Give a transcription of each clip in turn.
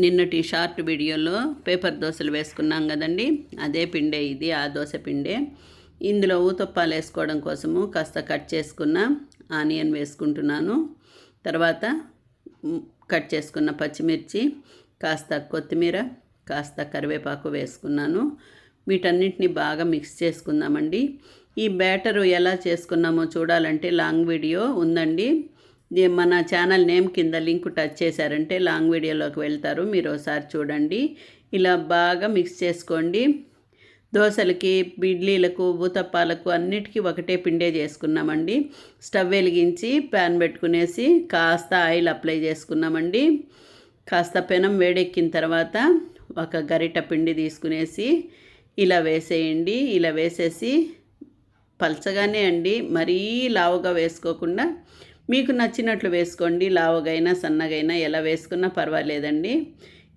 నిన్నటి షార్ట్ వీడియోలో పేపర్ దోశలు వేసుకున్నాం కదండి. అదే పిండే ఇది ఆ దోశ పిండే. ఇందులో ఊతప్పాలు వేసుకోవడం కోసము కాస్త కట్ చేసుకున్న ఆనియన్ వేసుకుంటున్నాను. తర్వాత కట్ చేసుకున్న పచ్చిమిర్చి కాస్త కొత్తిమీర కాస్త కరివేపాకు వేసుకున్నాను. వీటన్నిటిని బాగా మిక్స్ చేసుకుందామండి. ఈ బ్యాటరు ఎలా చేసుకున్నామో చూడాలంటే లాంగ్ వీడియో ఉందండి. మన ఛానల్ నేమ్ కింద లింక్ టచ్ చేశారంటే లాంగ్ వీడియోలోకి వెళ్తారు. మీరు ఒకసారి చూడండి. ఇలా బాగా మిక్స్ చేసుకోండి. దోశలకి ఇడ్లీలకు ఊతప్పాలకు అన్నిటికీ ఒకటే పిండే చేసుకున్నామండి. స్టవ్ వెలిగించి ప్యాన్ పెట్టుకునేసి కాస్త ఆయిల్ అప్లై చేసుకున్నామండి. కాస్త పెనం వేడెక్కిన తర్వాత ఒక గరిట పిండి తీసుకునేసి ఇలా వేసేయండి. ఇలా వేసేసి పల్చగానే అండి. మరీ లావుగా వేసుకోకుండా మీకు నచ్చినట్లు వేసుకోండి. లావుగైనా సన్నగైనా ఎలా వేసుకున్నా పర్వాలేదండి.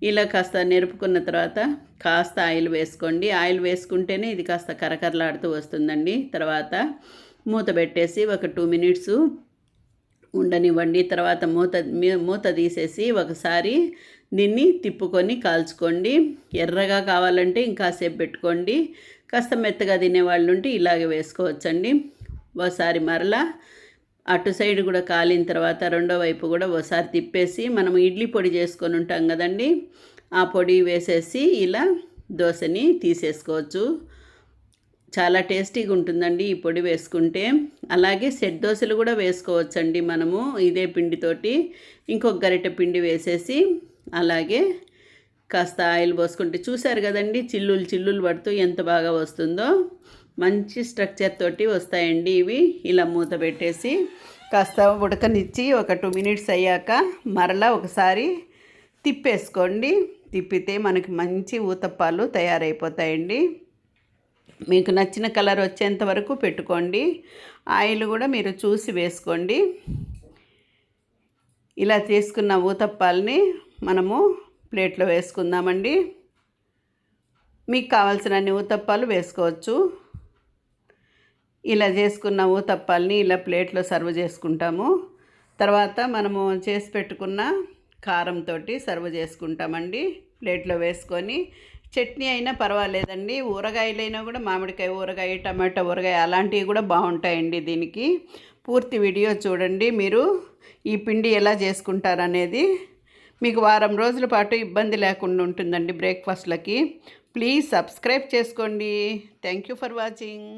ఇలా కాస్త నిరుపుకున్న తర్వాత కాస్త ఆయిల్ వేసుకోండి. ఆయిల్ వేసుకుంటేనే ఇది కాస్త కరకరలాడుతూ వస్తుందండి. తర్వాత మూత పెట్టేసి ఒక టూ మినిట్స్ ఉండనివ్వండి. తర్వాత మూత మీ- మూత తీసేసి ఒకసారి దీన్ని తిప్పుకొని కాల్చుకోండి. ఎర్రగా కావాలంటే ఇంకాసేపు పెట్టుకోండి. కాస్త మెత్తగా తినేవాళ్ళు ఉంటే ఇలాగే వేసుకోవచ్చండి. ఒకసారి మరలా అటు సైడ్ కూడా కాలిన తర్వాత రెండో వైపు కూడా ఒకసారి తిప్పేసి మనం ఇడ్లీ పొడి చేసుకొని ఉంటాం కదండి. ఆ పొడి వేసేసి ఇలా దోశని తీసేసుకోవచ్చు. చాలా టేస్టీగా ఉంటుందండి ఈ పొడి వేసుకుంటే. అలాగే సెట్ దోశలు కూడా వేసుకోవచ్చండి మనము ఇదే పిండితోటి. ఇంకొక గరిటె పిండి వేసేసి అలాగే కాస్త ఆయిల్ పోసుకుంటే చూశారు కదండి చిల్లులు చిల్లులు పడుతూ ఎంత బాగా వస్తుందో. మంచి స్ట్రక్చర్ తోటి వస్తాయండి ఇవి. ఇలా మూత పెట్టేసి కాస్త ఉడకనిచ్చి ఒక టూ మినిట్స్ అయ్యాక మరలా ఒకసారి తిప్పేసుకోండి. తిప్పితే మనకి మంచి ఊతప్పాలు తయారైపోతాయండి. మీకు నచ్చిన కలర్ వచ్చేంత వరకు పెట్టుకోండి. ఆయిల్ కూడా మీరు చూసి వేసుకోండి. ఇలా తీసుకున్న ఊతప్పాలని మనము ప్లేట్లో వేసుకుందామండి. మీకు కావాల్సిన అన్ని ఊతప్పాలు వేసుకోవచ్చు. ఇలా చేసుకున్నాము తప్పాలని ఇలా ప్లేట్లో సర్వ్ చేసుకుంటాము. తర్వాత మనము చేసి పెట్టుకున్న కారంతో సర్వ్ చేసుకుంటామండి. ప్లేట్లో వేసుకొని చట్నీ అయినా పర్వాలేదండి. ఊరగాయలైనా కూడా మామిడికాయ ఊరగాయ టమాటా ఊరగాయ అలాంటివి కూడా బాగుంటాయండి దీనికి. పూర్తి వీడియో చూడండి మీరు ఈ పిండి ఎలా చేసుకుంటారనేది. మీకు వారం రోజుల పాటు ఇబ్బంది లేకుండా ఉంటుందండి బ్రేక్ఫాస్ట్లకి. ప్లీజ్ సబ్స్క్రైబ్ చేసుకోండి. Thank you for watching.